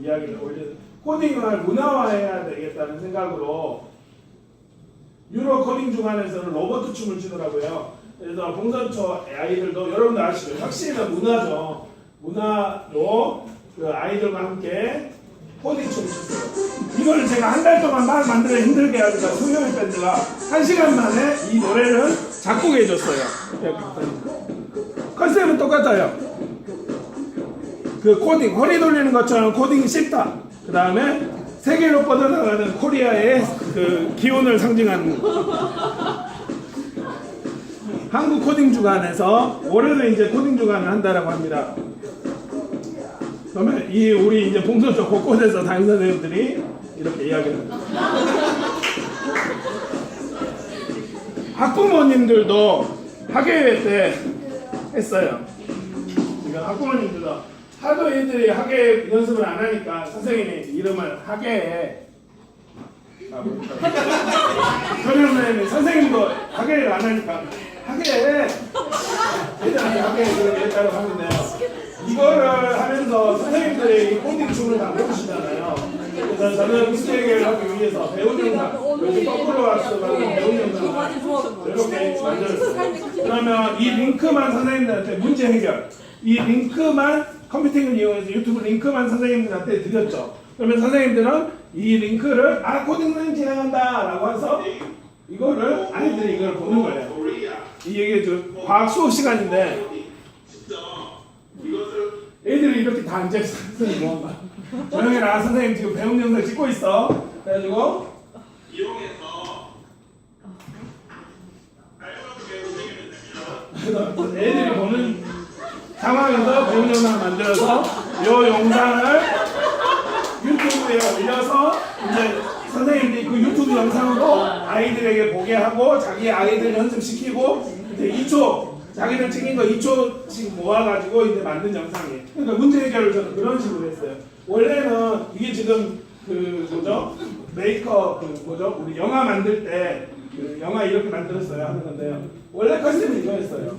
이야기를 올려 코딩을 문화화해야 되겠다는 생각으로 유로 코딩 주간에서는 로버트 춤을 추더라고요. 그래서 봉선초 아이들도 여러분들 아시죠? 혁신은 문화죠. 문화로 그 아이들과 함께 코딩 춤을 췄어요. 이걸 제가 한 달 동안 막 만들어 힘들게 하니까 소요일 밴드가 한 시간 만에 이 노래를 작곡해 줬어요. 컨셉은 똑같아요. 그 코딩 허리 돌리는 것처럼 코딩이 쉽다. 그 다음에 세계로 뻗어나가는 코리아의 그 기운을 상징하는 한국 코딩 주간에서 올해도 이제 코딩 주간을 한다라고 합니다. 그러면 이 우리 이제 봉선초 곳곳에서 담임 선생님들이 이렇게 이야기를 합니다. 학부모님들도 학예회 때 했어요. 학부모님들도 하도 애들이 학예 연습을 안 하니까 선생님이 이름을 학예에 아, 선생님이 선생님도 학예를 안 하니까 학예에 애들한테 학예를 했다고 하는데요. 이거를 하면서 선생님들이 이 코딩 춤을 다 배우시잖아요. 그래서 저는 스테이를 하기 위해서 배운 영상, 요즘 거꾸로 왔어가지고 배운 영상을 이렇게 만들었어요. 그러면 이 링크만 선생님들한테 문제 해결. 이 링크만 컴퓨팅을 이용해서 유튜브 링크만 선생님들한테 드렸죠. 그러면 선생님들은 이 링크를 아 코딩 선생님 진행한다라고 해서 이거를 아이들이 이걸 보는 거예요. 이 얘기 좀 과학 수업 시간인데 애들이 이렇게 다 앉아있어. 뭐 한다. 조용해라 선생님 지금 배운 영상 찍고 있어. 그래가지고 애들이 보는 상황에서 배운 영상을 만들어서 이 영상을 유튜브에 올려서 이제 선생님들이 그 유튜브 영상으로 아이들에게 보게 하고 자기 아이들 연습시키고 이제 2초 자기들 찍은 거 2초씩 모아가지고 이제 만든 영상이에요. 그러니까 문제 해결을 저는 그런 식으로 했어요. 원래는 이게 지금 그 뭐죠 메이커 그 뭐죠 우리 영화 만들 때그 영화 이렇게 만들었어요 하는 건데요. 원래 컨셉은 이거였어요.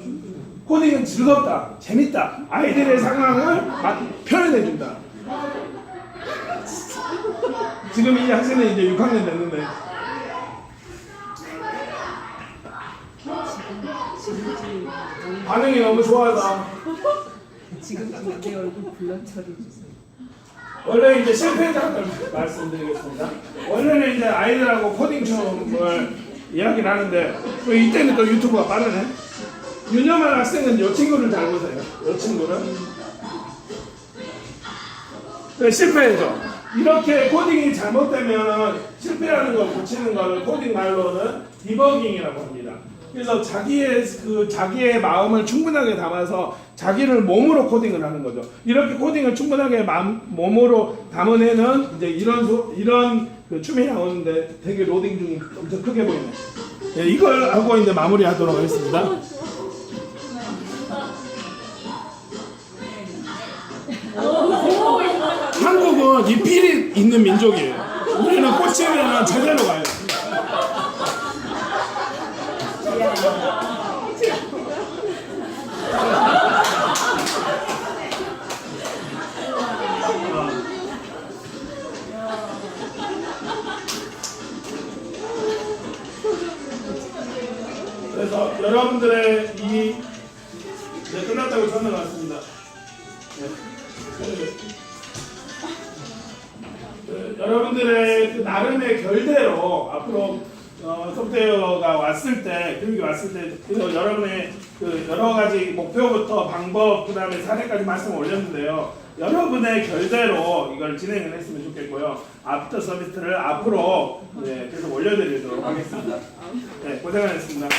코딩은 즐겁다, 재밌다, 아이들의 상황을 막 표현해준다. 지금 이 학생은 이제 6학년 됐는데 반응이 너무 좋아서 지금 지금 내 얼굴 블런 처리 주세요. 원래 이제 실패자들 말씀드리겠습니다. 원래는 이제 아이들하고 코딩 처음을 이야기를 하는데 또 이때는 또 유튜브가 빠르네. 윤여만 학생은 요 친구를 잘 보세요. 요 친구를. 네, 실패죠. 이렇게 코딩이 잘못되면 실패하는 걸 고치는 걸 코딩 말로는 디버깅이라고 합니다. 그래서 자기의 그 자기의 마음을 충분하게 담아서 자기를 몸으로 코딩을 하는 거죠. 이렇게 코딩을 충분하게 마음, 몸으로 담은 애는 이제 이런 소, 이런 그 춤이 나오는데 되게 로딩 중이 엄청 크게 보이네. 네, 이걸 하고 이제 마무리하도록 하겠습니다. 한국은 이 필이 있는 민족이에요. 우리는 꽂히면 제대로 가요. 그래서 여러분들의 이 네, 끝났다고 전화 왔습니다. 네. 그, 여러분들의 그 나름의 결대로 앞으로 어, 소프트웨어가 왔을 때 교육이 왔을 때 그래서 여러분의 그 여러 가지 목표부터 방법 그다음에 사례까지 말씀 올렸는데요. 여러분의 결대로 이걸 진행을 했으면 좋겠고요. 아프터 서비스를 앞으로 네, 계속 올려드리도록 하겠습니다. 네, 고생하셨습니다.